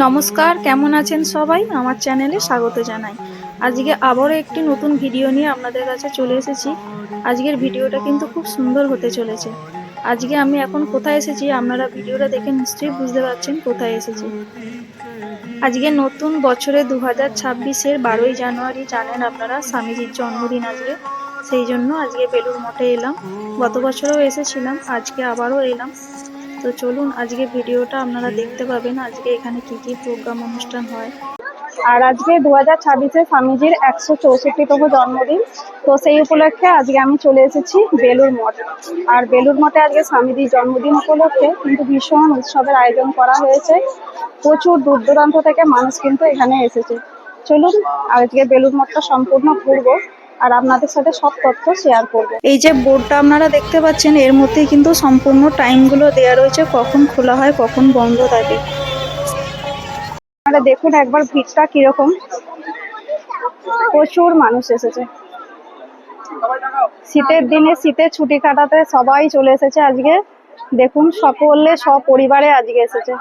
নমস্কার, কেমন আছেন সবাই? আমার চ্যানেলে স্বাগত জানাই। আজকে আবারও একটি নতুন ভিডিও নিয়ে আপনাদের কাছে চলে এসেছি। আজকের ভিডিওটা কিন্তু খুব সুন্দর হতে চলেছে। আজকে আমি এখন কোথায় এসেছি আপনারা ভিডিওটা দেখে নিশ্চয়ই বুঝতে পারছেন কোথায় এসেছি। আজকে নতুন বছরে দু হাজার ছাব্বিশের বারোই জানুয়ারি জানেন আপনারা স্বামীজির জন্মদিন আজকে। সেই জন্য আজকে বেলুর মঠে এলাম। গত বছরও এসেছিলাম, আজকে আবারও এলাম। তো চলুন, আজকে ভিডিওটা আপনারা দেখতে পাবেন আজকে এখানে কি কি প্রোগ্রাম অনুষ্ঠান হয়। আর আজকে দু হাজার ছাব্বিশে স্বামীজির একশো চৌষট্টিতম জন্মদিন। তো সেই উপলক্ষে আজকে আমি চলে এসেছি বেলুর মঠ। আর বেলুর মঠে আজকে স্বামীজির জন্মদিন উপলক্ষে কিন্তু ভীষণ উৎসবের আয়োজন করা হয়েছে। প্রচুর দূর দূরান্ত থেকে মানুষ কিন্তু এখানে এসেছে। চলুন, আজকে বেলুর মঠটা সম্পূর্ণ ঘুরবো। আর আপনাদের সাথে সব তথ্য শেয়ার করব। এই যে বোর্ডটা আপনারা দেখতে পাচ্ছেন, এর মধ্যে কিন্তু সম্পূর্ণ টাইমগুলো দেওয়া রয়েছে, কখন খোলা হয়, কখন বন্ধ থাকে। আপনারা দেখুন একবার ভিড়টা কীরকম। প্রচুর মানুষ এসেছে। শীতের দিনে শীতের ছুটি কাটাতে সবাই চলে এসেছে আজকে। দেখুন, সকলে, সপরিবারে আজকে এসেছে।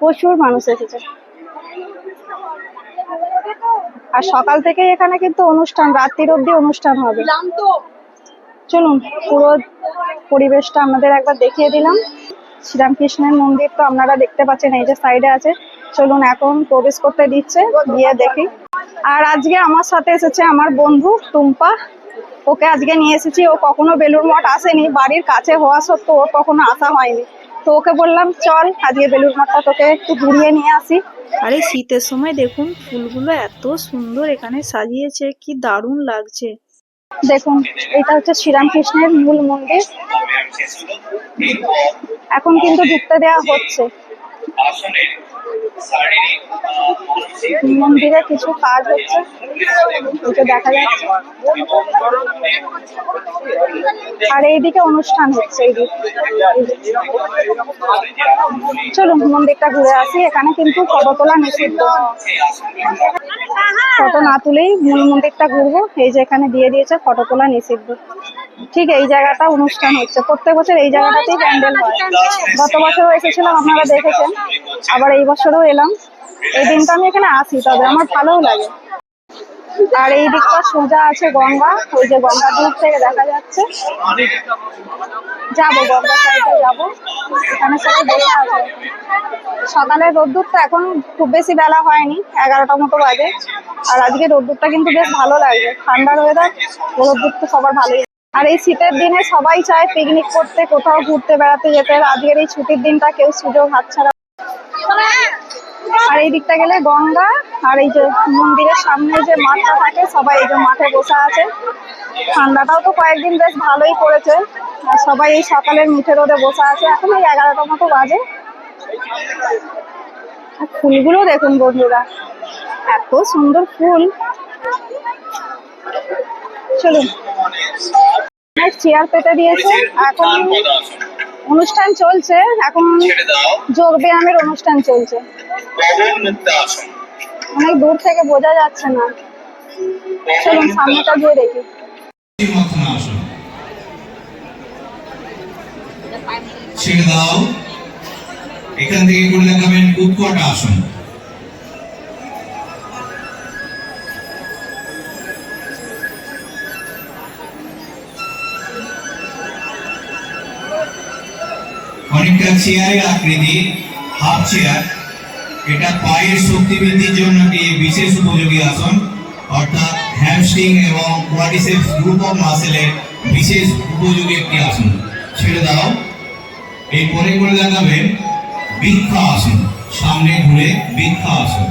প্রচুর মানুষ এসেছে। আর সকাল থেকে এখানে কিন্তু অনুষ্ঠান, রাত্রির অব্দি অনুষ্ঠান হবে। চলুন, পুরো পরিবেশটা আমাদের একবার দেখিয়ে দিলাম। শ্রীরামকৃষ্ণের মন্দির তো আপনারা দেখতে পাচ্ছেন, এই যে সাইডে আছে। চলুন, এখন প্রবেশ করতে দিচ্ছে, গিয়ে দেখি। আর আজকে আমার সাথে এসেছে আমার বন্ধু টুম্পা। ওকে আজকে নিয়ে এসেছি, ও কখনো বেলুর মঠ আসেনি, বাড়ির কাছে হওয়া সত্ত্বেও ওর কখনো আসা হয়নি। তো ওকে বললাম চল আজকে বেলুর মঠটা তোকে একটু ঘুরিয়ে নিয়ে আসি। আরে এই শীতের সময় দেখুন ফুলগুলো এত সুন্দর এখানে সাজিয়েছে কি দারুণ লাগছে। দেখুন এটা হচ্ছে শ্রীরামকৃষ্ণের মূল মন্দির। এখন কিন্তু ঢুকতে দেওয়া হচ্ছে। মন্দিরে কিছু কাজ হচ্ছে এটা দেখা যাচ্ছে। আর এইদিকে অনুষ্ঠান হচ্ছে এইদিকে চলুন, মন্দিরটা ঘুরে আসি। এখানে কিন্তু ফটো তোলা নিষিদ্ধ। ফটো না তুলেই মূল মন্দিরটা ঘুরবো। এই যে এখানে দিয়ে দিয়েছে, ফটো তোলা নিষিদ্ধ। ঠিক এই জায়গাটা অনুষ্ঠান হচ্ছে। প্রত্যেক বছর এই জায়গাটাতেই প্যান্ডেল হয়। গত বছরও এসেছিলাম, আপনারা দেখেছেন। আবার এই বছরও এলাম। এই দিনটা আমি এখানে আসি তবে আমার ভালোও লাগে। আর এই দিকটা সোজা আছে গঙ্গা, ওই যে গঙ্গা দূর থেকে দেখা যাচ্ছে। যাব, গঙ্গা সাইডে যাব। এখানে সবাই বসে আছে। সকালের রোদ্দুরটা এখন খুব বেশি বেলা হয়নি, এগারোটা মতো বাজে। আর আজকে রোদ্দুরটা কিন্তু বেশ ভালো লাগছে ঠান্ডার ওয়েদার রোদ্দুর তো সবার ভালোই। আর এই শীতের দিনে সবাই চায় পিকনিক করতে, কোথাও ঘুরতে বেড়াতে যেতে। আজকের এই ছুটির দিনটা কেউ সুযোগ হাতছাড়া আর এই দিকটা গেলে গঙ্গা, আর এই যে মন্দিরের সামনে যে মাঠটা থাকে, সবাই এই যে মাঠে বসে আছে। ঠান্ডাটাও তো কয়েকদিন বেশ ভালোই পড়েছে। আর সবাই এই সকালের মিঠে রোদে বসে আছে। এখন এই এগারোটা মতো বাজে। আর ফুলগুলো দেখুন বন্ধুরা, এত সুন্দর ফুল। চলুন। চেয়ার পেতে দিয়েছে। এখন অনুষ্ঠান চলছে এখন যোগ ব্যায়ামের অনুষ্ঠান চলছে। অনেক দূর থেকে বোঝা যাচ্ছে না। চলুন সামনেটা গিয়ে দেখি। ছেড়ে দাও। এখান থেকে করে খুব উৎকট আসন। অনেকটা চেয়ারের আকৃতি হাফ চেয়ার এটা পায়ের শক্তি বৃদ্ধির জন্য একটি বিশেষ উপযোগী আসন, অর্থাৎ হ্যামস্ট্রিং এবং কোয়াডিসেপস গ্রুপ অফ মাসেলের বিশেষ উপযোগী একটি আসন। ছেড়ে দাও। এরপরে করে দেখাবেন বৃক্ষ আসন সামনে ঘুরে বৃক্ষ আসন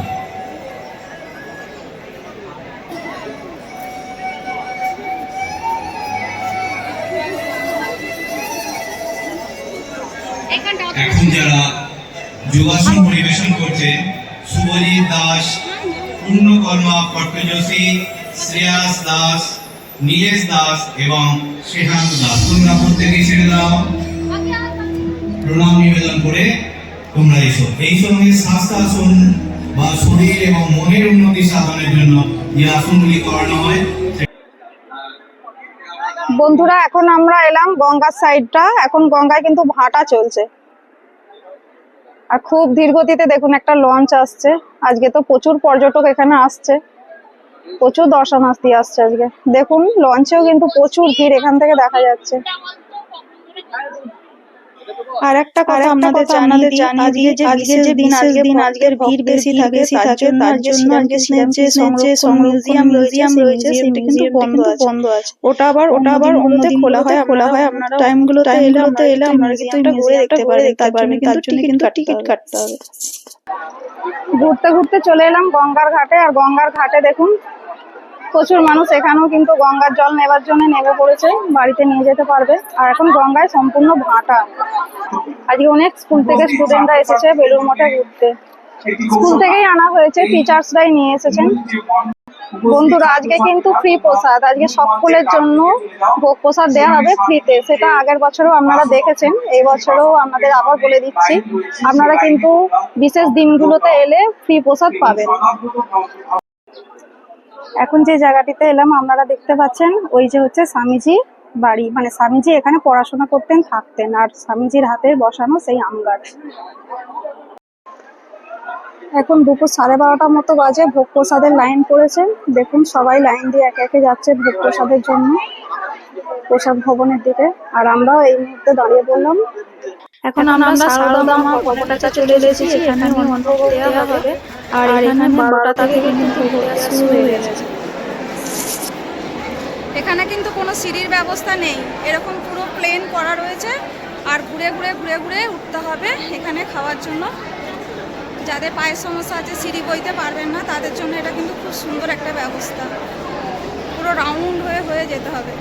এখন যারা যোগাসন পরিবেশন করছে শুভজিৎ দাস পূর্ণকর্মা পট্টযোশী শ্রেয়াস দাস নীলেশ দাস এবং শ্রেহান্ত দাস। তোমরা প্রত্যেকে ছেড়ে দাও। প্রণাম নিবেদন করে তোমরা এসো। এই সময় স্বাস্থ্যাসন বা শরীর এবং মনের উন্নতি সাধনের জন্য যে আসনগুলি করানো হয় বন্ধুরা, এখন আমরা এলাম গঙ্গার সাইডটা এখন গঙ্গায় কিন্তু ভাটা চলছে। আর খুব ধীরগতিতে দেখুন, একটা লঞ্চ আসছে। আজকে তো প্রচুর পর্যটক এখানে আসছে। প্রচুর দর্শনার্থী আসছে আজকে। দেখুন লঞ্চেও কিন্তু প্রচুর ভিড় এখান থেকে দেখা যাচ্ছে। আর একটা কথা আপনাদের জানিয়ে আজকে যে বিশেষ দিন আজকে দিন আজকের ভিড় বেশি থাকে তার জন্য তার জন্য আজকে যে মিউজিয়াম মিউজিয়াম রয়েছে সেটা কিন্তু বন্ধ আছে। বন্ধ আছে। ওটা আবার ওটা আবার অন্যতে খোলা হয় খোলা হয় আপনারা টাইমগুলোতে এলে এলে এলে আপনারা কিন্তু এটা ঘুরে দেখতে পারবেন তার জন্য তার জন্য কিন্তু টিকিট কাটতে হবে। ঘুরতে ঘুরতে চলে এলাম গঙ্গার ঘাটে আর গঙ্গার ঘাটে দেখুন প্রচুর মানুষ এখানেও কিন্তু গঙ্গার জল নেবার জন্য নেমে পড়েছে, বাড়িতে নিয়ে যেতে পারবে। আর এখন গঙ্গায় সম্পূর্ণ ভাটা। আজকে অনেক স্কুল থেকে স্টুডেন্টরা এসেছে বেলুর মঠে ঘুরতে। স্কুল থেকেই আনা হয়েছে টিচার্সরাই নিয়ে এসেছেন। বন্ধুরা, আজকে কিন্তু ফ্রি প্রসাদ। আজকে সকলের জন্য ভোগ প্রসাদ দেওয়া হবে ফ্রিতে সেটা আগের বছরও আপনারা দেখেছেন, এই বছরও আপনাদের আবার বলে দিচ্ছি। আপনারা কিন্তু বিশেষ দিনগুলোতে এলে ফ্রি প্রসাদ পাবেন। এখন যে জায়গাটিতে এলাম, আপনারা দেখতে পাচ্ছেন, ওই যে হচ্ছে স্বামীজি বাড়ি। মানে স্বামীজি এখানে পড়াশোনা করতেন, থাকতেন, আর স্বামীজির হাতে বসানো সেই আম গাছ। এখন দুপুর সাড়ে বারোটার মতো বাজে, ভোগ প্রসাদের লাইন পড়েছে। দেখুন, সবাই লাইন দিয়ে একে একে যাচ্ছে ভোগ প্রসাদের জন্য প্রসাদ ভবনের দিকে। আর আমরাও এই মুহূর্তে দাঁড়িয়ে পড়লাম। এখন আমরা সারদা মা চলে এসেছি এখানে মন্ত্র দেওয়া হবে। আর এখানে বারোটা থেকে কিন্তু শুরু হয়ে গেছে। এখানে কিন্তু কোনো সিঁড়ির ব্যবস্থা নেই। এরকম পুরো প্লেন করা রয়েছে। আর ঘুরে ঘুরে ঘুরে ঘুরে উঠতে হবে এখানে খাওয়ার জন্য। যাদের পায়ের সমস্যা আছে সিঁড়ি বইতে পারবেন না তাদের জন্য এটা কিন্তু খুব সুন্দর একটা ব্যবস্থা। পুরো রাউন্ড হয়ে হয়ে যেতে হবে।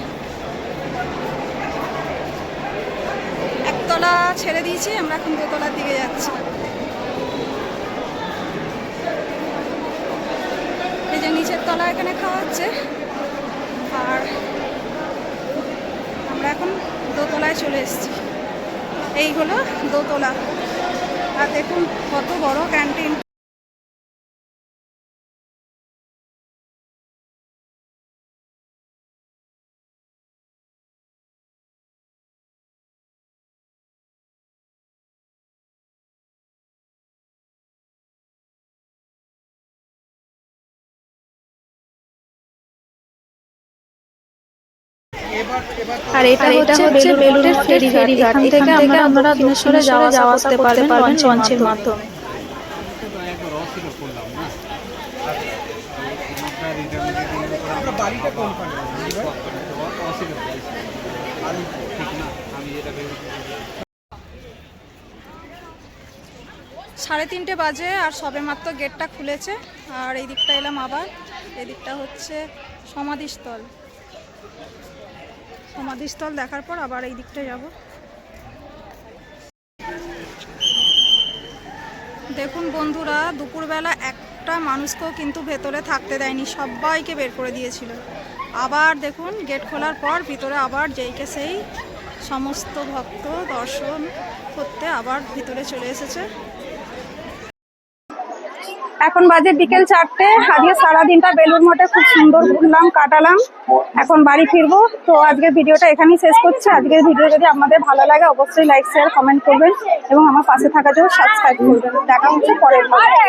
একতলা ছেড়ে দিয়েছি, আমরা এখন দোতলার দিকে যাচ্ছি। এই যে নিচের তলা এখানে খাওয়া হচ্ছে। আর আমরা এখন দোতলায় চলে এসেছি। এই হলো দোতলা। আর দেখুন কত বড় ক্যান্টিন আর এটা এটা হচ্ছে বেলুড়ের ফেরি ঘাট। এখান থেকে আমরা দক্ষিণেশ্বরে যাওয়া যাওয়া আসতে পারবেন লঞ্চের মাধ্যমে। সাড়ে তিনটে বাজে আর সবে মাত্র গেটটা খুলেছে। আর এই দিকটা এলাম আবার। এই দিকটা হচ্ছে সমাধিস্থল। সমাধিস্থল দেখার পর আবার এই দিকটা যাব। দেখুন বন্ধুরা, দুপুরবেলা একটা মানুষকেও কিন্তু ভেতরে থাকতে দেয়নি, সবাইকে বের করে দিয়েছিল। আবার দেখুন, গেট খোলার পর ভিতরে আবার যেইকে সেই সমস্ত ভক্ত দর্শন করতে আবার ভিতরে চলে এসেছে। এখন বাজে বিকেল চারটে। আজকে সারাদিনটা বেলুর মঠে খুব সুন্দর ঘুরলাম, কাটালাম। এখন বাড়ি ফিরবো। তো আজকের ভিডিওটা এখানেই শেষ করছি। আজকের ভিডিও যদি আমাদের ভালো লাগে, অবশ্যই লাইক শেয়ার কমেন্ট করবেন এবং আমার পাশে থাকার জন্য সাবস্ক্রাইব করবেন। দেখা হচ্ছে পরের